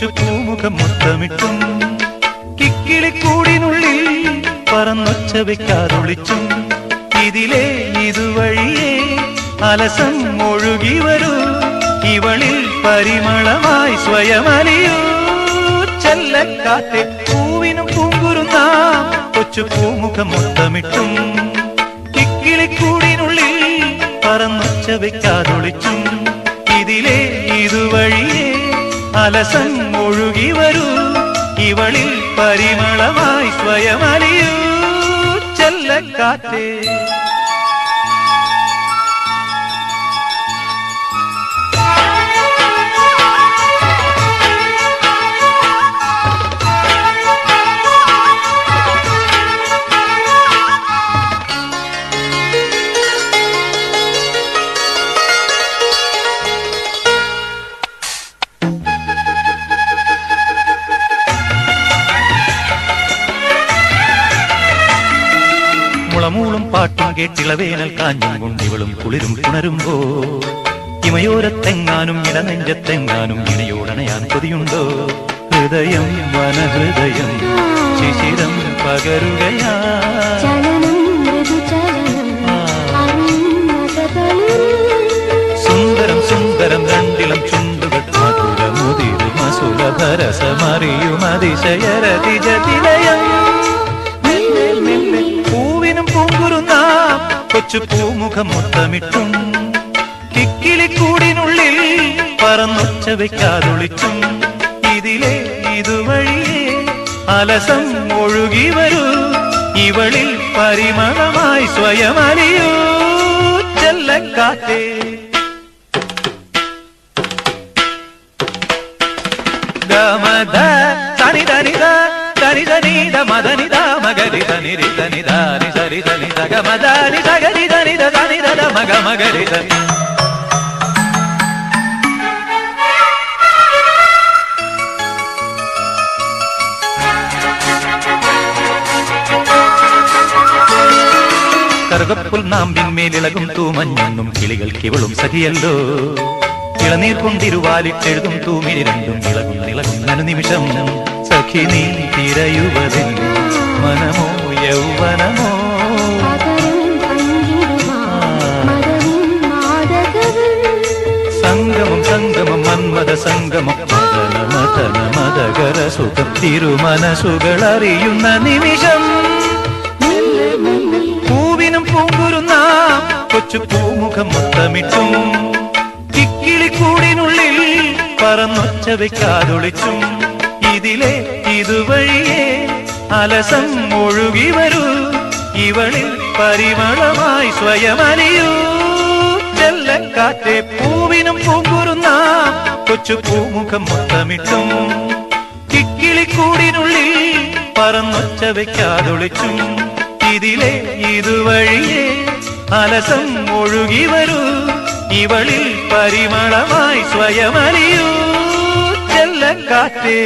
കൊച്ചു പൂമുഖം മുത്തമിട്ടും കിക്കിളിക്കൂടിനുള്ളിൽ പറന്നൊച്ച വെക്കാതൊളിച്ചും ഇതിലെ ഇതുവഴിയേ അലസം ഒഴുകി വരൂ. ഇവളിൽ പരിമളമായി സ്വയമലിയൂ. ചെല്ലക്കാറ്റെ പൂവിനും പൂങ്കുരുന്ന കൊച്ചു പൂമുഖം മുത്തമിട്ടും കിക്കിളിക്കൂടിനുള്ളിൽ പറന്നൊച്ച വെക്കാതൊളിച്ചും ഇതിലെ ഇതുവഴിയേ അലസം ഒഴുകി വരൂ. ഇവളിൽ പരിമളമായി സ്വയമലിയൂ. ചെല്ലക്കാറ്റേ. മുളമൂളും പാട്ടും കേട്ടിളവേനൽ കാഞ്ഞും കൊണ്ടിവളും കുളിരും പുണരുമ്പോ. ഇമയോരത്തെങ്ങാനും ഇടനെഞ്ചത്തെങ്ങാനും ഇണയോടണയാൻ കൊതിയുണ്ടോ? ഹൃദയം വനഹൃദയം ശിശിരം പകരുകയാ. സുന്ദരം സുന്ദരം രണ്ടിളം ചുണ്ടുകൾ മധുരമുതിരും അസുലഭരസമറിയും അതിശയരതിജതിലയം പൂങ്കുരുന്ന കൊച്ചു പൂമുഖം മുത്തമിട്ടും കിക്കിളിക്കൂടിനുള്ളിൽ പറന്നൊച്ച വെക്കാതൊളിച്ചും ഇതിലെ ഇതുവഴിയേ അലസം ഒഴുകി വരൂ ഇവളിൽ പരിമളമായി സ്വയമറിയൂ ചെല്ലക്കാറ്റേ ഗമദ സനി ധനിത ധനി ധനിത മദനിത മഗരി ധനിരി ധനിത ഗമദ നി സഗരി ധനിത ധനിത മഗ മഗരി ധനി കറുകപ്പുൽ നാമ്പിന്മേലിളകും തൂമഞ്ഞും കിളികൾക്കിവളും സഖിയല്ലോ. ഇളനീർ കൊണ്ടിരുവാലിട്ടെഴുതും തൂമിനി രണ്ടും ഇളകും ഇളകും അനുനിമിഷം സഖി നീ തിരയുവതിൽ സംഗമം മന്മത സംഗമം. മദന മദന മദകര സുഖം തിരുമനസുകൾ അറിയുന്ന നിമിഷം. പൂവിനും പൂങ്കുരുന്ന കൊച്ചു പൂമുഖം മൊത്തമിട്ടും. കിക്കിളിക്കൂടിനുള്ളിൽ പറന്നൊച്ച വെക്കാതൊളിച്ചും ഇതിലെ ഇതുവഴിയേ അലസം ഒഴുകി വരൂ. ഇവളിൽ പരിമളമായി സ്വയമലിയൂ. ചെല്ലക്കാറ്റെ പൂവിനും പൂങ്കുരുന്ന കൊച്ചു പൂമുഖം മൊത്തമിട്ടും കിക്കിളിക്കൂടിനുള്ളിൽ പറന്നൊച്ച വെക്കാതൊളിച്ചും ഇതിലെ ഇതുവഴിയെ അലസം ഒഴുകി വരൂ. ഇവളിൽ പരിമളമായി സ്വയമറിയൂ ചെല്ലക്കാറ്റേ.